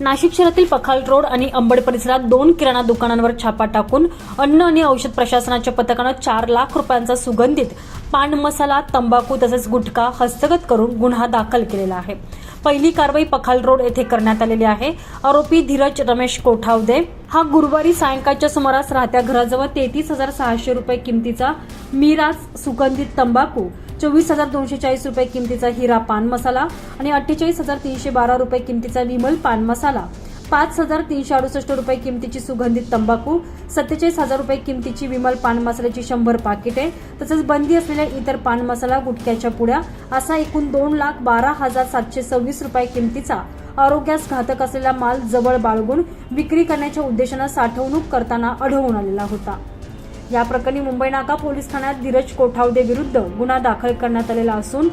नाशिक शहरातील पखाल रोड आणि अंबड परिसरात दोन किराणा दुकानांवर छापा टाकून अन्न आणि औषध प्रशासनाच्या पथकानं चार लाख रुपयांचा सुगंधित पान मसाला तंबाखू तसेच गुटखा हस्तगत करून गुन्हा दाखल केलेला आहे. पहिली कारवाई पखाल रोड येथे करण्यात आलेली आहे. आरोपी धीरज रमेश कोठावदे हा गुरुवारी सायंकाळच्या सुमारास राहत्या घराजवळ तेहतीस हजार सहाशे रुपये किमतीचा मिराज सुगंधित तंबाखू चोवीस हजार दोनशे चाळीस रुपये किमतीचा हिरा पान मसाला आणि अठ्ठेचाळीस हजार तीनशे बारा रुपये किमतीचा विमल पान मसाला. पाच हजार तीनशे अडुसष्ट रुपये किमतीची सुगंधित तंबाखू सत्तेचाळीस हजार रुपये किमतीची विमल पान मसाल्याची शंभर पाकिटे तसेच बंदी असलेल्या इतर पान मसाला गुटख्याच्या पुड्या असा एकूण दोन लाख बारा हजार सातशे सव्वीस रुपये किमतीचा. आरोग्यास घातक असलेला माल जवळ बाळगून विक्री करण्याच्या उद्देशानं साठवणूक करताना आढळून आलेला होता. या प्रकरणी मुंबई नाका पोलीस ठाण्यात धीरज कोठावदे विरुद्ध गुन्हा दाखल करण्यात आलेला असून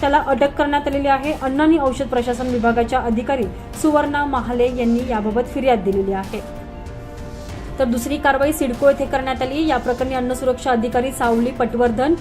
त्याला अटक करण्यात आलेली आहे. अन्न आणि औषध प्रशासन विभागाच्या अधिकारी सुवर्णा महाले यांनी याबाबत फिर्याद दिलेली आहे. तर दुसरी कारवाई सिडको येथे करण्यात आली. या प्रकरणी अन्न सुरक्षा अधिकारी सावली पटवर्धन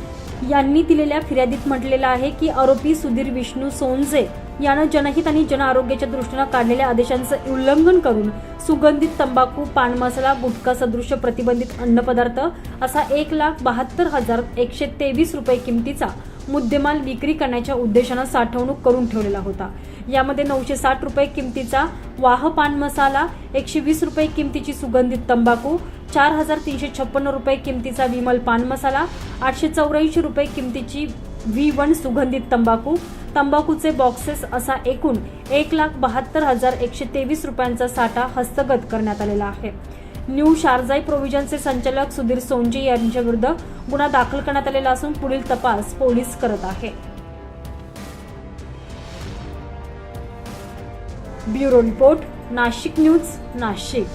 यांनी दिलेल्या फिर्यादीत म्हटलेलं आहे की आरोपी सुधीर विष्णू सोनजे यानं जनहित आणि जन आरोग्याच्या दृष्टीनं काढलेल्या आदेशांचं उल्लंघन करून सुगंधित तंबाखू पान मसाला गुटखा सदृश प्रतिबंधित अन्नपदार्थ असा एक लाख बहात्तर हजार एकशे तेवीस रुपये किमतीचा मुद्देमाल विक्री करण्याच्या उद्देशानं साठवणूक करून ठेवलेला होता. यामध्ये नऊशे साठ रुपये किमतीचा वाह पान मसाला एकशे वीस रुपये किमतीची सुगंधित तंबाखू चार हजार तीनशे छप्पन्न रुपये किमतीचा विमल पान मसाला आठशे चौऱ्याऐंशी रुपये किमतीची व्ही वन सुगंधित तंबाखू तंबाखूचे बॉक्सेस असा एकूण एक लाख बहात्तर हजार एकशे तेवीस रुपयांचा साठा हस्तगत करण्यात आलेला आहे. न्यू शारजाई प्रोव्हिजनचे संचालक सुधीर सोंजी यांच्या विरुद्ध गुन्हा दाखल करण्यात आलेला असून पुढील तपास पोलीस करत आहे. Bureau report Nashik news Nashik.